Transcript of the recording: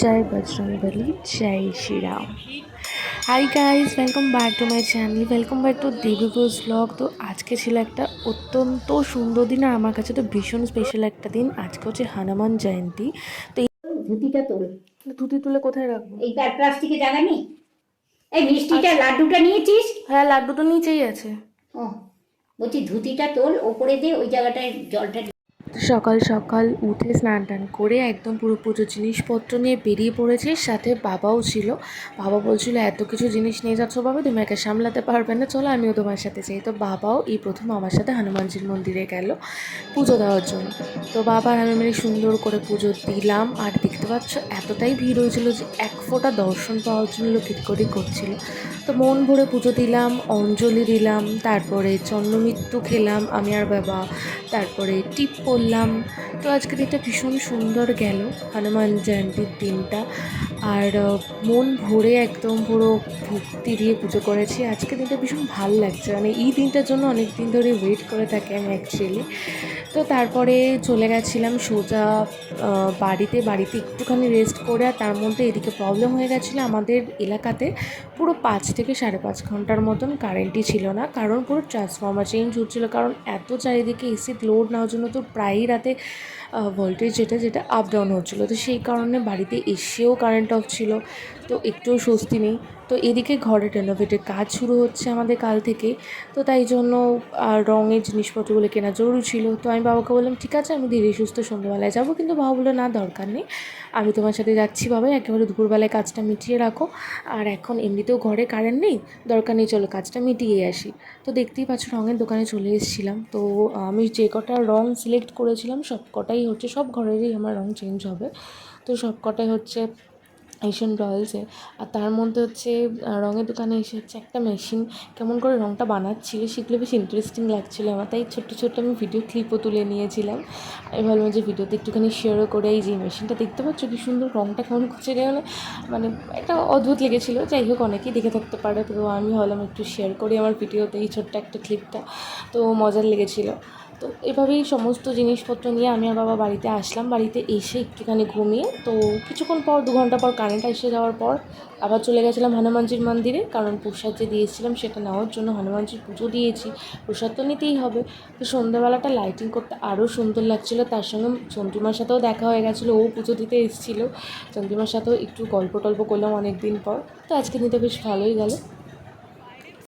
Joy Bajrangbali Joy Shriram. Hi guys welcome back to my channel welcome back to Devi blog তো আজকে ছিল একটা অত্যন্ত সুন্দর দিন আর আমার কাছে তো ভীষণ স্পেশাল একটা দিন। আজকে হচ্ছে হনুমান জয়ন্তী। তো এই ধুতিটা তোল। ধুতি তুলে কোথায় রাখব? এই প্লাস্টিকে জায়গা নেই? এই মিষ্টিটা লাড্ডুটা নিয়েছিস? হ্যাঁ লাড্ডু তো নিচেই আছে। ও বলছি ধুতিটা তোল ওপরে দিয়ে ওই জায়গাটায় জলটা সকাল সকাল উঠে স্নান টান করে একদম পুরো পুজোর জিনিসপত্র নিয়ে বেরিয়ে পড়েছে। সাথে বাবাও ছিল। বাবা বলছিল, এত কিছু জিনিস নিয়ে যাচ্ছ বাবা, তুমি একা সামলাতে পারবে না। চলো আমিও তোমার সাথে যাই। তো বাবাও এই প্রথম আমার সাথে হনুমানজির মন্দিরে গেল পুজো দেওয়ার জন্য। তো বাবার আমি মানে সুন্দর করে পুজো দিলাম। আর দেখতে পাচ্ছ, এতটাই ভিড় হয়েছিল যে এক ফোঁটা দর্শন পাওয়ার জন্য লোক করি করছিল। তো মন ভরে পুজো দিলাম, অঞ্জলি দিলাম, তারপরে চন্দ্রমৃত্যু খেলাম আমি আর বাবা, তারপরে টিপ করলাম। তো আজকে দিনটা ভীষণ সুন্দর গেল, হনুমান জয়ন্তীর দিনটা। আর মন ভরে একদম পুরো ভক্তি দিয়ে পুজো করেছি। আজকে দিনটা ভীষণ ভালো লাগছে। মানে এই দিনটার জন্য অনেক দিন ধরে ওয়েট করে থাকি আমি অ্যাকচুয়ালি তো তারপরে চলে গেছিলাম সোজা বাড়িতে বাড়িতে একটুখানি রেস্ট করে আর তার মধ্যে এদিকে প্রবলেম হয়ে গেছিল আমাদের এলাকাতে। পুরো পাঁচ থেকে সাড়ে পাঁচ ঘণ্টার মতন কারেন্টই ছিল না। কারণ পুরো ট্রান্সফর্মার চেঞ্জ হচ্ছিল। কারণ এত চারিদিকে এসি লোড নেওয়ার জন্য তো প্রায়ই রাতে ভোল্টেজ যেটা যেটা আপ ডাউন হচ্ছিল। তো সেই কারণে বাড়িতে এসেও কারেন্ট অফ ছিল। তো একটুও স্বস্তি নেই। তো এদিকে ঘরে রেনোভেটের কাজ শুরু হচ্ছে আমাদের কাল থেকে। তো তাই জন্য রঙের জিনিসপত্রগুলো কেনা জরুরি ছিল। তো আমি বাবাকে বললাম, ঠিক আছে, আমি ধীরে সুস্থ সন্ধ্যেবেলায় যাব। কিন্তু বাবা বলল, না, দরকার নেই। আমি তোমার সাথে যাচ্ছি বাবা একেবারে দুপুরবেলায় কাজটা মিটিয়ে রাখো। আর এখন এমনিতেও ঘরে কারেন্ট নেই। দরকার নেই, চলো কাজটা মিটিয়ে আসি। তো দেখতেই পাচ্ছ, রঙের দোকানে চলে এসেছিলাম। তো আমি যে কটা রঙ সিলেক্ট করেছিলাম সব কটাই হচ্ছে, সব ঘরেরই আমার রঙ চেঞ্জ হবে। তো সব কটাই হচ্ছে এশিয়ান রয়্যালসে আর তার মধ্যে হচ্ছে রঙের দোকানে এসে হচ্ছে একটা মেশিন কেমন করে রঙটা বানাচ্ছিল, সেগুলো বেশ ইন্টারেস্টিং লাগছিল আমার। তাই ছোট্ট ছোট্ট আমি ভিডিও ক্লিপও তুলে নিয়েছিলাম। আমি ভাবলাম যে ভিডিওতে একটুখানি শেয়ারও করে এই যে মেশিনটা দেখতে পাচ্ছ কি সুন্দর রঙটা কেমন খুঁজে গেলে মানে একটা অদ্ভুত লেগেছিলো। যাই হোক, অনেকেই দেখে থাকতে পারে তো আমি ভাবলাম একটু শেয়ার করি আমার ভিডিওতে এই ছোট্ট একটা ক্লিপটা তো মজার লেগেছিলো। তো এভাবেই সমস্ত জিনিসপত্র নিয়ে আমি আর বাবা বাড়িতে আসলাম। বাড়িতে এসে একটুখানি ঘুমিয়ে, তো কিছুক্ষণ পর, দু ঘণ্টা পর কারেন্ট এসে যাওয়ার পর আবার চলে গেছিলাম হনুমানজির মন্দিরে। কারণ প্রসাদ যে দিয়েছিলাম, সেটা নেওয়ার জন্য হনুমানজির পুজো দিয়েছি। প্রসাদ তো নিতেই হবে। তো সন্ধ্যাবেলাটা লাইটিং করতে আরও সুন্দর লাগছিল। তার সঙ্গে চন্দ্রিমার সাথেও দেখা হয়ে গেছিল। ও পুজো দিতে এসেছিল। চন্দ্রিমার সাথেও একটু গল্প টল্প করলাম অনেক দিন পর। তো আজকে দিনটা বেশ ভালোই গেল।